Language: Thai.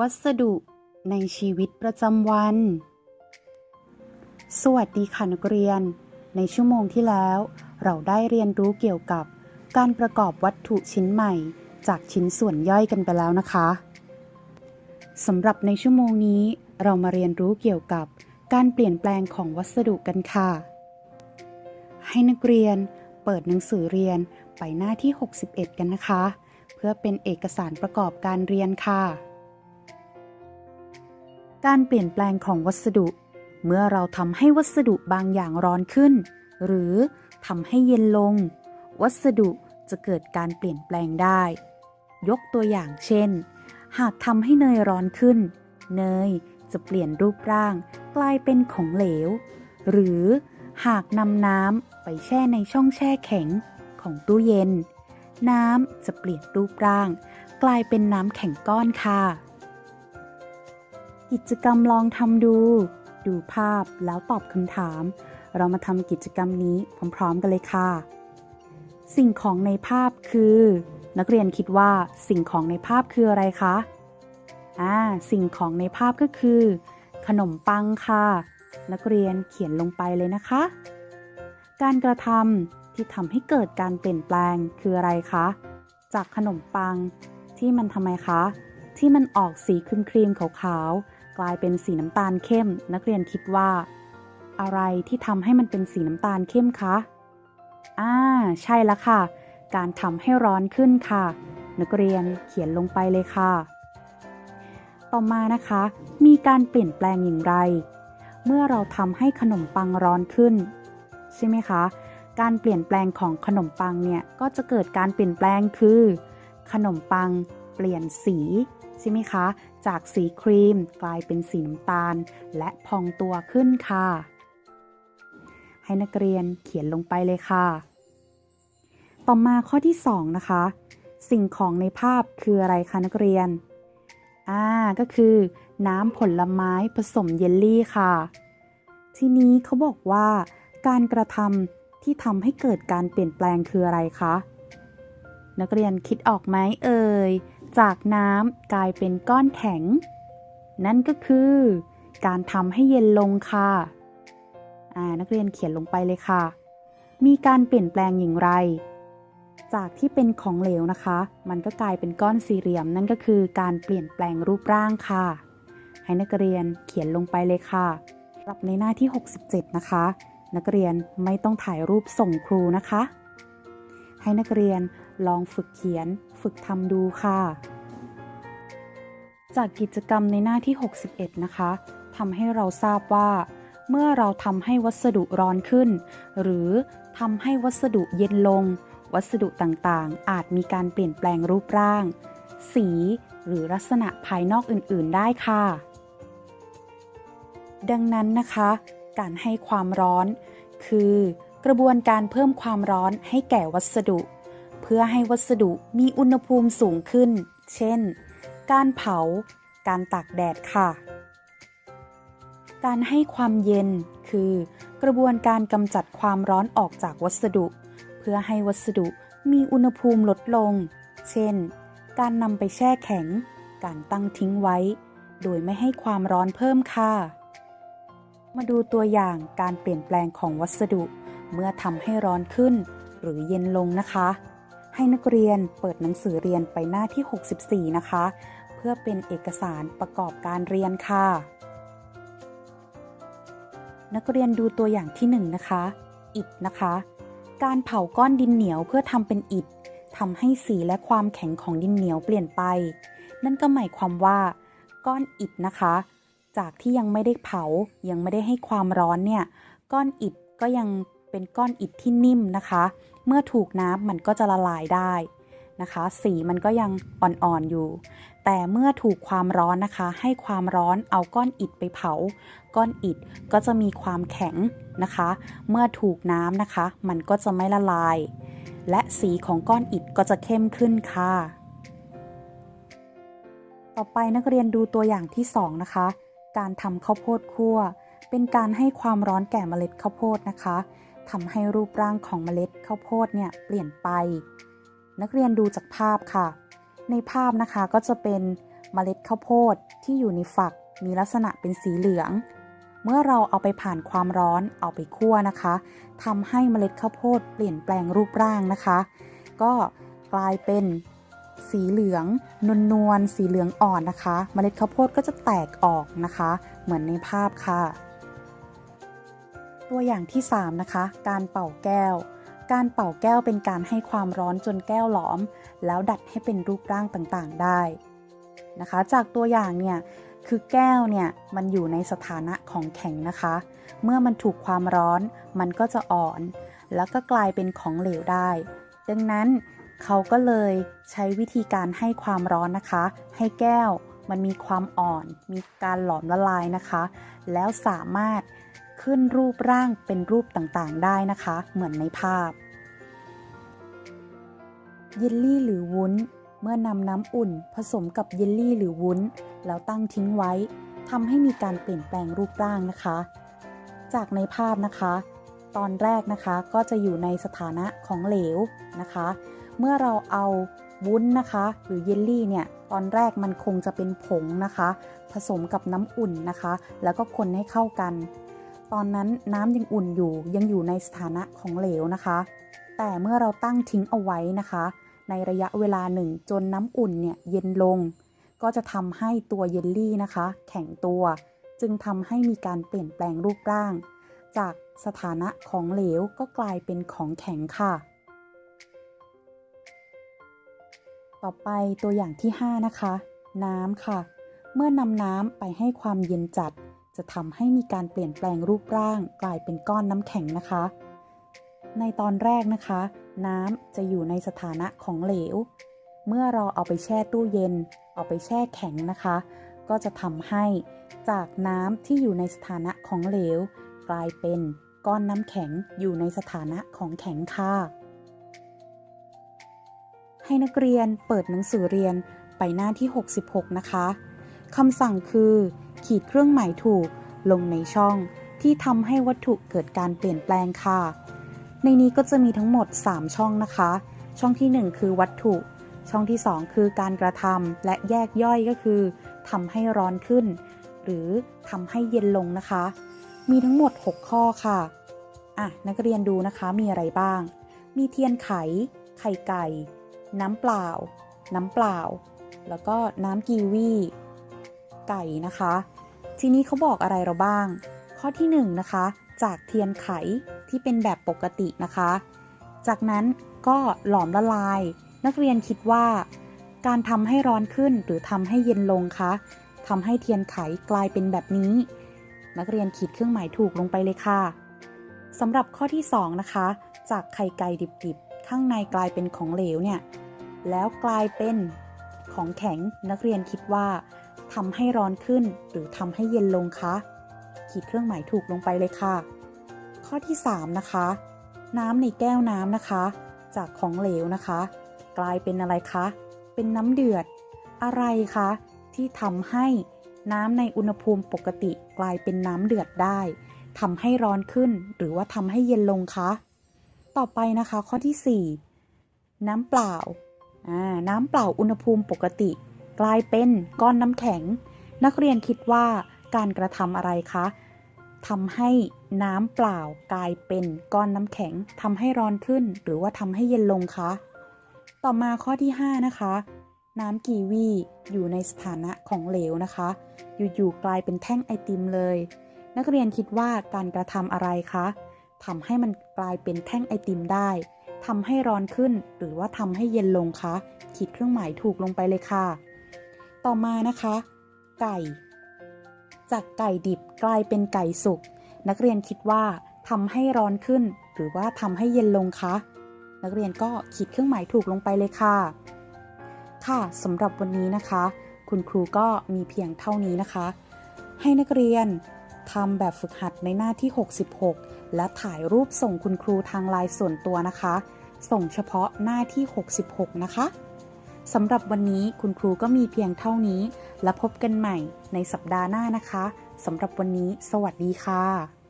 วัสดุในชีวิตประจำวัน สวัสดีค่ะนักเรียน ในชั่วโมงที่แล้ว เราได้เรียนรู้เกี่ยวกับการประกอบวัตถุชิ้นใหม่ จากชิ้นส่วนย่อยกันไปแล้วนะคะสำหรับในชั่วโมงนี้ เรามาเรียนรู้เกี่ยวกับการเปลี่ยนแปลงของวัสดุกันค่ะ ให้นักเรียนเปิดหนังสือเรียนไปหน้าที่ 61 กันนะคะ เพื่อเป็นเอกสารประกอบการเรียนค่ะ การเปลี่ยนแปลงของวัสดุ เมื่อเราทำให้วัสดุบางอย่างร้อนขึ้น หรือทำให้เย็นลง วัสดุจะเกิดการเปลี่ยนแปลงได้ ยกตัวอย่างเช่น หากทำให้เนยร้อนขึ้น เนยจะเปลี่ยนรูปร่างกลายเป็นของเหลว หรือหากนำน้ำไปแช่ในช่องแช่แข็งของตู้เย็น น้ำจะเปลี่ยนรูปร่าง กลายเป็นน้ำแข็งก้อนค่ะ กิจกรรมลองทำดู ดูภาพแล้วตอบคำถาม เรามาทำกิจกรรมนี้พร้อม ๆ กันเลยค่ะ สิ่งของในภาพคือ นักเรียนคิดว่าสิ่งของในภาพคืออะไรคะอ่าสิ่งของในภาพก็คือ ขนมปังค่ะ นักเรียนเขียนลงไปเลยนะคะ การกระทำที่ทำให้เกิดการเปลี่ยนแปลงคืออะไรคะ จากขนมปังที่มันทำไมคะ ที่มันออกสีครีมๆขาวๆ กลายเป็นสีน้ำตาลเข้ม นักเรียนคิดว่า อะไรที่ทำให้มันเป็นสีน้ำตาลเข้มคะอ่าใช่ล้วค่ะ การทำให้ร้อนขึ้นค่ะ นักเรียนเขียนลงไปเลยค่ะ ต่อมานะคะ มีการเปลี่ยนแปลงอย่างไร เมื่อเราทำให้ขนมปังร้อนขึ้น ใช่ไหมคะ การเปลี่ยนแปลงของขนมปังเนี่ยก็จะเกิดการเปลี่ยนแปลงคือ ขนมปังเปลี่ยนสีใช่ไหมคะ จากสีครีมกลายเป็นสีน้ำตาล และพองตัวขึ้นค่ะ ให้นักเรียนเขียนลงไปเลยค่ะ ต่อมาข้อที่ 2 นะคะ สิ่งของในภาพคืออะไรคะนักเรียน อ่า ก็คือ น้ำผลไม้ผสมเยลลี่ค่ะ ทีนี้เขาบอกว่า การกระทำที่ทำให้เกิดการเปลี่ยนแปลงคืออะไรคะนักเรียนคิดออกไหมเอ่ย จากน้ำกลายเป็นก้อนแข็ง นั่นก็คือการทำให้เย็นลงค่ะอ่านักเรียนเขียนลงไปเลยค่ะ มีการเปลี่ยนแปลงอย่างไร จากที่เป็นของเหลวนะคะ มันก็กลายเป็นก้อนสี่เหลี่ยม นั่นก็คือการเปลี่ยนแปลงรูปร่างค่ะ ให้นักเรียนเขียนลงไปเลยค่ะรับในหน้าที่ 67 นะคะ นักเรียนไม่ต้องถ่ายรูปส่งครูนะคะ ให้นักเรียนลองฝึกเขียน ฝึกทำดูค่ะ จากกิจกรรมในหน้าที่ 61 นะคะทำให้เราทราบว่า เมื่อเราทำให้วัสดุร้อนขึ้น หรือทำให้วัสดุเย็นลง วัสดุต่างๆ อาจมีการเปลี่ยนแปลงรูปร่าง สี หรือลักษณะภายนอกอื่นๆ ได้ค่ะ ดังนั้นนะคะ การให้ความร้อน คือกระบวนการเพิ่มความร้อนให้แก่วัสดุ เพื่อให้วัสดุมีอุณหภูมิสูงขึ้น เช่น การเผา การตากแดดค่ะ การให้ความเย็นคือ กระบวนการกำจัดความร้อนออกจากวัสดุ เพื่อให้วัสดุมีอุณหภูมิลดลง เช่น การนำไปแช่แข็ง การตั้งทิ้งไว้ โดยไม่ให้ความร้อนเพิ่มค่ะ มาดูตัวอย่างการเปลี่ยนแปลงของวัสดุ เมื่อทำให้ร้อนขึ้นหรือเย็นลงนะคะ ให้นักเรียนเปิดหนังสือเรียนไปหน้าที่ 64 นะคะ เพื่อเป็นเอกสารประกอบการเรียนค่ะ นักเรียนดูตัวอย่างที่ 1 นะคะ อิฐนะคะ การเผาก้อนดินเหนียวเพื่อทำเป็นอิฐทำให้สีและความแข็งของดินเหนียวเปลี่ยนไป นั่นก็หมายความว่า ก้อนอิฐนะคะ จากที่ยังไม่ได้เผายังไม่ได้ให้ความร้อนเนี่ย ก้อนอิฐก็ยังเป็นก้อนอิฐที่นิ่มนะคะ เมื่อถูกน้ำมันก็จะละลายได้นะคะ สีมันก็ยังอ่อนๆอยู่ แต่เมื่อถูกความร้อนนะคะ ให้ความร้อนเอาก้อนอิฐไปเผา ก้อนอิฐก็จะมีความแข็งนะคะ เมื่อถูกน้ำนะคะ มันก็จะไม่ละลาย และสีของก้อนอิฐก็จะเข้มขึ้นค่ะ ต่อไปนักเรียนดูตัวอย่างที่ 2 นะคะ การทำข้าวโพดคั่ว เป็นการให้ความร้อนแก่เมล็ดข้าวโพดนะคะ ทำให้รูปร่างของเมล็ดข้าวโพดเนี่ยเปลี่ยนไป นักเรียนดูจากภาพค่ะ ในภาพนะคะก็จะเป็นเมล็ดข้าวโพดที่อยู่ในฝักมีลักษณะเป็นสีเหลือง เมื่อเราเอาไปผ่านความร้อนเอาไปคั่วนะคะทำให้เมล็ดข้าวโพดเปลี่ยนแปลงรูปร่างนะคะ ก็กลายเป็นสีเหลืองนวลนวลๆสีเหลืองอ่อนนะคะ เมล็ดข้าวโพดก็จะแตกออกนะคะ เหมือนในภาพค่ะ ตัวอย่างที่ 3 นะคะ การเป่าแก้ว การเป่าแก้วเป็นการให้ความร้อนจนแก้วหลอม แล้วดัดให้เป็นรูปร่างต่างๆได้นะคะ จากตัวอย่างเนี่ยคือแก้วเนี่ยมันอยู่ในสถานะของแข็งนะคะ เมื่อมันถูกความร้อนมันก็จะอ่อน แล้วก็กลายเป็นของเหลวได้ ดังนั้นเขาก็เลยใช้วิธีการให้ความร้อนนะคะ ให้แก้วมันมีความอ่อน มีการหลอมละลายนะคะ แล้วสามารถ ขึ้นรูปร่างเป็นรูปต่างๆ ได้นะคะ เหมือนในภาพเยลลี่หรือวุ้น เมื่อนำน้ำอุ่น ผสมกับเยลลี่หรือวุ้น แล้วตั้งทิ้งไว้ทำให้มีการเปลี่ยนแปลงรูปร่างนะคะ จากในภาพนะคะ ตอนแรกนะคะก็จะอยู่ในสถานะของเหลวนะคะ เมื่อเราเอาวุ้นนะคะ หรือเยลลี่เนี่ยตอนแรกมันคงจะเป็นผงนะคะ ผสมกับน้ำอุ่นนะคะ แล้วก็คนให้เข้ากัน ตอนนั้นน้ำยังอุ่นอยู่ยังอยู่ในสถานะของเหลวนะคะ แต่เมื่อเราตั้งทิ้งเอาไว้นะคะ ในระยะเวลาหนึ่งจนน้ำอุ่นเนี่ยเย็นลง ก็จะทำให้ตัวเยลลี่นะคะ แข็งตัว จึงทำให้มีการเปลี่ยนแปลงรูปร่าง จากสถานะของเหลวก็กลายเป็นของแข็งค่ะ ต่อไปตัวอย่างที่ 5 นะคะ น้ำค่ะ เมื่อนำน้ำไปให้ความเย็นจัด จะทำให้มีการเปลี่ยนแปลงรูปร่าง กลายเป็นก้อนน้ำแข็งนะคะ ในตอนแรกนะคะ น้ำจะอยู่ในสถานะของเหลว เมื่อเราเอาไปแช่ตู้เย็น เอาไปแช่แข็งนะคะ ก็จะทำให้จากน้ำที่อยู่ในสถานะของเหลว กลายเป็นก้อนน้ำแข็งอยู่ในสถานะของแข็งค่ะ ให้นักเรียนเปิดหนังสือเรียนไปหน้าที่ 66 นะคะคำสั่งคือ ขีดเครื่องหมายถูกลงในช่องที่ทำให้วัตถุเกิดการเปลี่ยนแปลงค่ะ ในนี้ก็จะมีทั้งหมด 3 ช่องนะคะ ช่องที่ 1 คือวัตถุ ช่องที่ 2 คือการกระทำและแยกย่อยก็คือทำให้ร้อนขึ้น หรือทำให้เย็นลงนะคะ มีทั้งหมด 6 ข้อค่ะอะนักเรียนดูนะคะมีอะไรบ้าง มีเทียนไข ไข่ไก่ น้ำเปล่า น้ำเปล่า แล้วก็น้ำกีวี ไก่นะคะ ทีนี้เขาบอกอะไรเราบ้าง ข้อที่1นนะคะ จากเทียนไขที่เป็นแบบปกตินะคะ จากนั้นก็หลอมละลาย นักเรียนคิดว่า การทำให้ร้อนขึ้นหรือทำให้เย็นลงคะทำให้เทียนไขกลายเป็นแบบนี้ นักเรียนขีดเครื่องหมายถูกลงไปเลยค่ะสำหรับข้อที่ 2 นะคะ จากไข่ไก่ดิบๆ ข้างในกลายเป็นของเหลวเนี่ย แล้วกลายเป็นของแข็งนักเรียนคิดว่า ทำให้ร้อนขึ้นหรือทำให้เย็นลงคะ ขีดเครื่องหมายถูกลงไปเลยค่ะ ข้อที่ 3 นะคะ น้ำในแก้วน้ำนะคะ จากของเหลวนะคะ กลายเป็นอะไรคะ เป็นน้ำเดือด อะไรคะ ที่ทำให้น้ำในอุณหภูมิปกติกลายเป็นน้ำเดือดได้ทำให้ร้อนขึ้นหรือว่าทำให้เย็นลงคะ ต่อไปนะคะข้อที่ 4 น้ำเปล่าอ่าน้ำเปล่าอุณหภูมิปกติ ลายเป็นก้อนน้ำแข็ง นักเรียนคิดว่าการกระทำอะไรคะทำให้น้ำเปล่ากลายเป็นก้อนน้ำแข็งทำให้ร้อนขึ้น หรือว่าทำให้เย็นลงคะ ต่อมาข้อที่ 5 นะคะ น้ำกีวีอยู่ในสถานะของเหลวนะคะ อยู่ๆกลายเป็นแท่งไอติมเลย นักเรียนคิดว่าการกระทำอะไรคะทำให้มันกลายเป็นแท่งไอติมได้ทำให้ร้อนขึ้น หรือว่าทำให้เย็นลงคะขีดเครื่องหมายถูกลงไปเลยค่ะ ต่อมานะคะ ไก่ จากไก่ดิบกลายเป็นไก่สุก นักเรียนคิดว่าทำให้ร้อนขึ้น หรือว่าทำให้เย็นลงคะ นักเรียนก็ขีดเครื่องหมายถูกลงไปเลยค่ะ ค่ะสำหรับวันนี้นะคะ คุณครูก็มีเพียงเท่านี้นะคะ ให้นักเรียนทำแบบฝึกหัดในหน้าที่ 66 และถ่ายรูปส่งคุณครูทางไลน์ส่วนตัวนะคะ ส่งเฉพาะหน้าที่ 66 นะคะ สำหรับวันนี้คุณครูก็มีเพียงเท่านี้ และพบกันใหม่ในสัปดาห์หน้านะคะสำหรับวันนี้ สวัสดีค่ะ